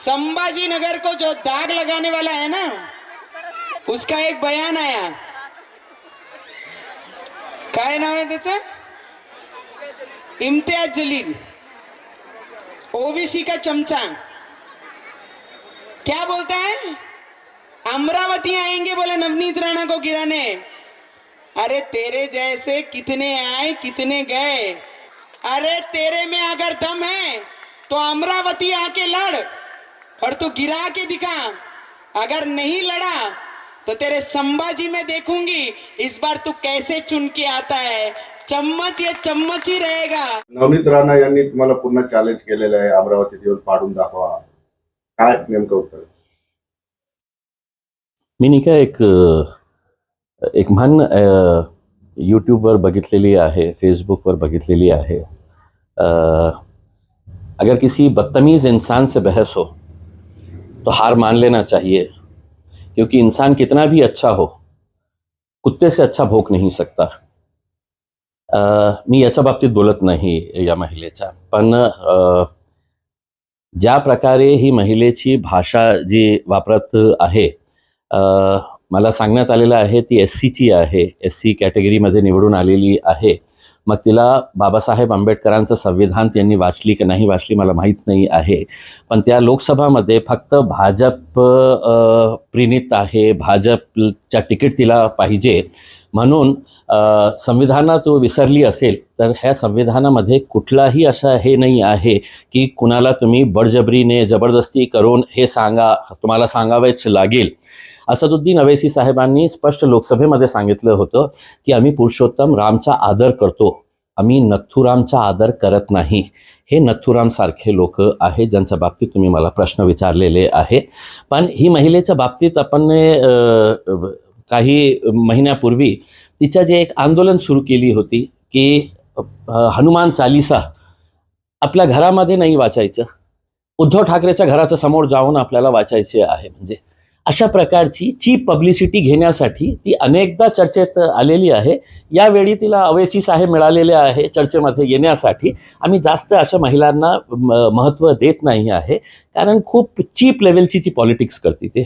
संभाजी नगर को जो दाग लगाने वाला है ना, उसका एक बयान आया। काय नाव आहे त्याचं? इम्तियाज़ जलील। ओबीसी का चमचा। क्या बोलता है? अमरावती आएँगे बोले नवनीत राणा को गिराने। अरे तेरे जैसे कितने आए, कितने गए। अरे तेरे में अगर दम है तो अमरावती आके लड़। और तू गिरा के दिखा। अगर नहीं लड़ा तो तेरे संभाजी में देखूँगी। इस बार तू कैसे चुन के आता है? चम्मच ये चम्मच ही रहेगा। नवनीत राणा यांनी तुम्हाला पुन्हा चॅलेंज केलेलं आहे. अमरावती येऊन पाडून दाखवा. काय नेमकं उत्तर? मी नाही का एक एक म्हण यूट्यूबवर बघितलेली आहे फेसबुकवर बघितलेली आहे. अगर किसी बदतमीज़ इंसान से बहस हो तो हार मान लेना चाहिए क्योंकि इंसान कितना भी अच्छा हो कुत्ते से अच्छा भोग नहीं सकता। मी याच्या बाबतीत बोलत नाही या महिलेच्या पण अ, ज्या प्रकारे ही महिलेची भाषा जी वापरत आहे मला सांगण्यात आलेलं आहे ती एस सीची आहे एस सी कॅटेगरीमध्ये निवडून आलेली आहे. मग तिला बाबासाहेब आंबेडकरांचं संविधान त्यांनी वाचली की नाही वाचली मला माहीत नाही आहे. पण त्या लोकसभामध्ये फक्त भाजप अ, प्रणित आहे. भाजपच्या तिकीट तिला पाहिजे. म्हणून अ, संविधानात विसरली असेल तर ह्या संविधानामध्ये कुठलाही असा हे नाही आहे की कुणाला तुम्ही बळजबरीने जबरदस्ती करून हे सांगा तुम्हाला सांगावेच लागेल. असदुद्दीन अवेसी साहेबांनी स्पष्ट लोकसभेमध्ये सांगितलं होतं की आम्ही पुरुषोत्तम रामचा आदर करतो. आम्ही नथुरामचा आदर करत नाही. हे नथुरामसारखे लोक आहेत ज्यांच्या बाबतीत तुम्ही मला प्रश्न विचारलेले आहे पण ही महिलेच्या बाबतीत आपण काही महिन्यापूर्वी तिच्या जे एक आंदोलन सुरू केली होती की हनुमान चालिसा आपल्या घरामध्ये नाही वाचायचं. उद्धव ठाकरेच्या घराच्या समोर जाऊन आपल्याला वाचायचे आहे. म्हणजे अशा प्रकारची चीप पब्लिसिटी घेण्यासाठी ती अनेकदा चर्चेत आलेली आहे. यावेळी तिला अवेसी साहेब मिळालेले आहे चर्चेमध्ये येण्यासाठी. आम्ही जास्त अशा महिलांना महत्त्व देत नाही आहे. कारण खूप चीप लेवलची ती पॉलिटिक्स करते ते.